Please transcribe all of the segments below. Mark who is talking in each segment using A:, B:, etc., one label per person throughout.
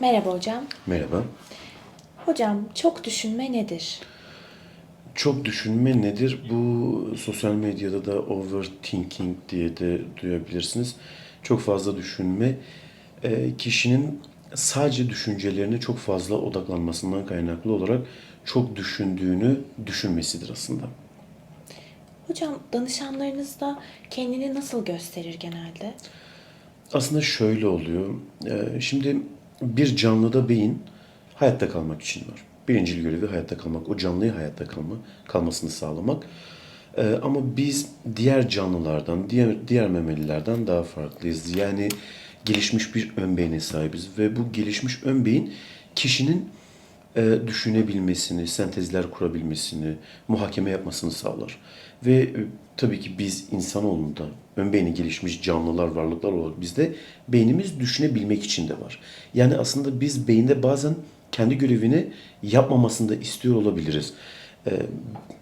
A: Merhaba hocam.
B: Merhaba.
A: Hocam çok düşünme nedir?
B: Çok düşünme nedir? Bu sosyal medyada da overthinking diye de duyabilirsiniz. Çok fazla düşünme e, kişinin sadece düşüncelerine çok fazla odaklanmasından kaynaklı olarak çok düşündüğünü düşünmesidir aslında.
A: Hocam danışanlarınızda kendini nasıl gösterir genelde?
B: Aslında şöyle oluyor. E, Şimdi bir canlıda beyin hayatta kalmak için var. Birincil görevi hayatta kalmak. O canlıyı hayatta kalma, kalmasını sağlamak. E, Ama biz diğer canlılardan, diğer, diğer memelilerden daha farklıyız. Yani gelişmiş bir ön beyne sahibiz. Ve bu gelişmiş ön beyin kişinin e, düşünebilmesini, sentezler kurabilmesini, muhakeme yapmasını sağlar. Ve e, tabii ki biz insanoğlunda ön beyni gelişmiş canlılar, varlıklar olarak bizde beynimiz düşünebilmek için de var. Yani aslında biz beyinde bazen kendi görevini yapmamasını da istiyor olabiliriz. E,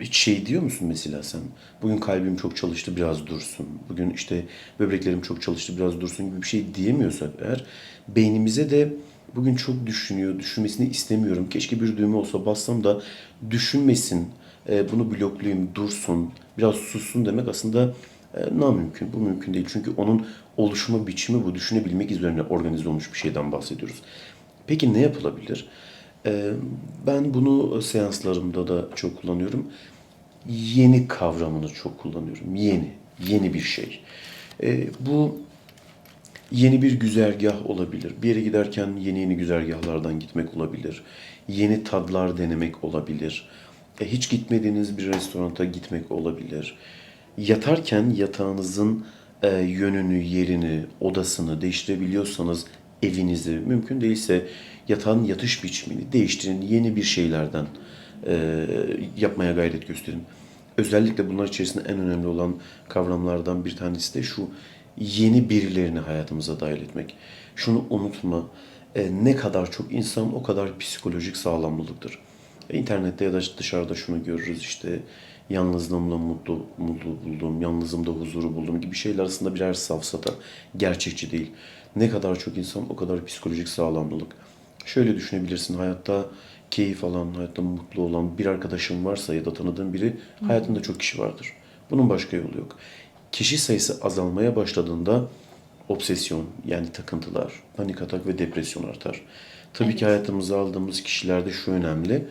B: hiç şey diyor musun mesela sen? Bugün kalbim çok çalıştı biraz dursun. Bugün işte böbreklerim çok çalıştı biraz dursun gibi bir şey diyemiyorsak eğer beynimize de bugün çok düşünüyor, düşünmesini istemiyorum. Keşke bir düğme olsa bassam da düşünmesin, e, bunu bloklayayım, dursun, biraz sussun demek aslında e, namümkün. Bu mümkün değil. Çünkü onun oluşma biçimi bu. Düşünebilmek üzerine organize olmuş bir şeyden bahsediyoruz. Peki ne yapılabilir? E, ben bunu seanslarımda da çok kullanıyorum. Yeni kavramını çok kullanıyorum. Yeni, yeni bir şey. Bu Yeni bir güzergah olabilir. Bir yere giderken yeni yeni güzergahlardan gitmek olabilir. Yeni tadlar denemek olabilir. E, hiç gitmediğiniz bir restoranta gitmek olabilir. Yatarken yatağınızın e, yönünü, yerini, odasını değiştirebiliyorsanız evinizi, mümkün değilse yatağın yatış biçimini değiştirin. Yeni bir şeylerden e, yapmaya gayret gösterin. Özellikle bunlar içerisinde en önemli olan kavramlardan bir tanesi de şu yeni birilerini hayatımıza dahil etmek. Şunu unutma, e, ne kadar çok insan o kadar psikolojik sağlamlılıktır. E, İnternette ya da dışarıda şunu görürüz işte yalnızlığımla mutlu, mutlu buldum, yalnızlığımda huzuru buldum gibi şeyler aslında birer safsata, gerçekçi değil. Ne kadar çok insan o kadar psikolojik sağlamlılık. Şöyle düşünebilirsin hayatta keyif alan, hayatta mutlu olan bir arkadaşın varsa ya da tanıdığın biri hayatında çok kişi vardır. Bunun başka yolu yok. Kişi sayısı azalmaya başladığında obsesyon yani takıntılar, panik atak ve depresyon artar. Tabii ki hayatımıza aldığımız kişilerde şu önemli.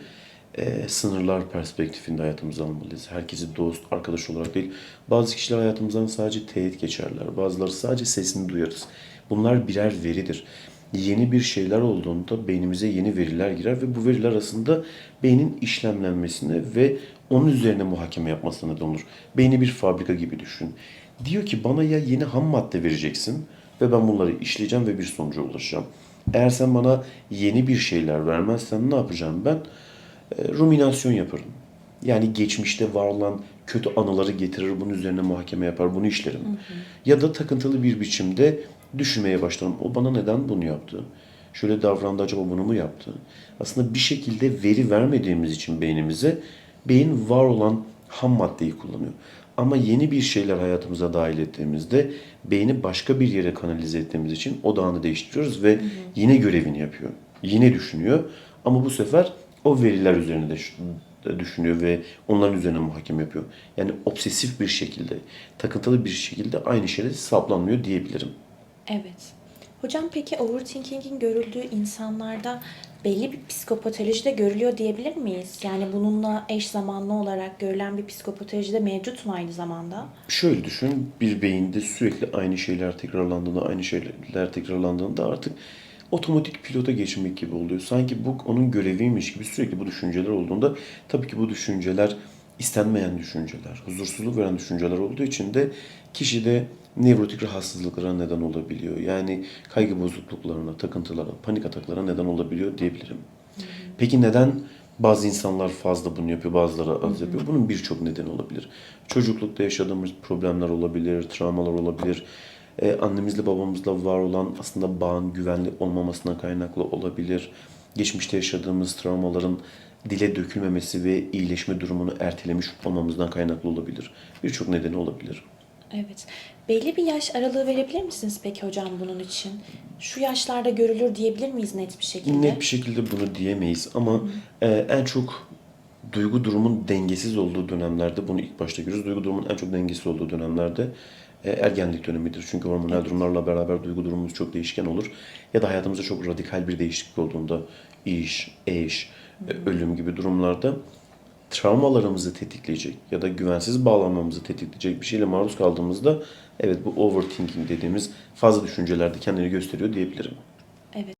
B: e, sınırlar perspektifinde hayatımıza almalıyız. Herkesi dost, arkadaş olarak değil. Bazı kişiler hayatımızdan sadece teyit geçerler. Bazıları sadece sesini duyarız. Bunlar birer veridir. Yeni bir şeyler olduğunda beynimize yeni veriler girer ve bu veriler arasında beynin işlemlenmesine ve onun üzerine muhakeme yapmasına neden olur. Beyni bir fabrika gibi düşün. Diyor ki bana ya yeni ham madde vereceksin ve ben bunları işleyeceğim ve bir sonuca ulaşacağım. Eğer sen bana yeni bir şeyler vermezsen ne yapacağım ben? E, ruminasyon yaparım. Yani geçmişte var olan kötü anıları getirir, bunun üzerine muhakeme yapar, bunu işlerim. Ya da takıntılı bir biçimde düşünmeye başlarım. O bana neden bunu yaptı? Şöyle davrandı acaba bunu mu yaptı? Aslında bir şekilde veri vermediğimiz için beynimize beyin var olan ham maddeyi kullanıyor. Ama yeni bir şeyler hayatımıza dahil ettiğimizde beyni başka bir yere kanalize ettiğimiz için odağını değiştiriyoruz ve yine görevini yapıyor. Yine düşünüyor ama bu sefer o veriler üzerine de de düşünüyor ve onların üzerine muhakeme yapıyor. Yani obsesif bir şekilde, takıntılı bir şekilde aynı şeye saplanmıyor diyebilirim.
A: Evet. Hocam peki overthinking'in görüldüğü insanlarda belli bir psikopatoloji de görülüyor diyebilir miyiz? Yani bununla eş zamanlı olarak görülen bir psikopatoloji de mevcut mu aynı zamanda?
B: Şöyle düşün, bir beyinde sürekli aynı şeyler tekrarlandığında, aynı şeyler tekrarlandığında artık otomatik pilota geçmek gibi oluyor. Sanki bu onun göreviymiş gibi sürekli bu düşünceler olduğunda tabii ki bu düşünceler istenmeyen düşünceler, huzursuzluk veren düşünceler olduğu için de kişide nevrotik rahatsızlıklara neden olabiliyor. Yani kaygı bozukluklarına, takıntılara, panik ataklara neden olabiliyor diyebilirim. Peki neden bazı insanlar fazla bunu yapıyor, bazıları az yapıyor? Bunun birçok nedeni olabilir. Çocuklukta yaşadığımız problemler olabilir, travmalar olabilir. Ee, annemizle babamızla var olan aslında bağın güvenli olmamasına kaynaklı olabilir. Geçmişte yaşadığımız travmaların dile dökülmemesi ve iyileşme durumunu ertelemiş olmamızdan kaynaklı olabilir. Birçok nedeni olabilir.
A: Evet. Belli bir yaş aralığı verebilir misiniz peki hocam bunun için? Şu yaşlarda görülür diyebilir miyiz net bir şekilde?
B: Net bir şekilde bunu diyemeyiz ama e, en çok duygu durumun dengesiz olduğu dönemlerde bunu ilk başta görürüz. Duygu durumun en çok dengesiz olduğu dönemlerde e, ergenlik dönemidir. Çünkü hormonal durumlarla beraber duygu durumumuz çok değişken olur. Ya da hayatımızda çok radikal bir değişiklik olduğunda iş, eş, e, ölüm gibi durumlarda travmalarımızı tetikleyecek ya da güvensiz bağlanmamızı tetikleyecek bir şeyle maruz kaldığımızda evet bu overthinking dediğimiz fazla düşüncelerde kendini gösteriyor diyebilirim.
A: Evet.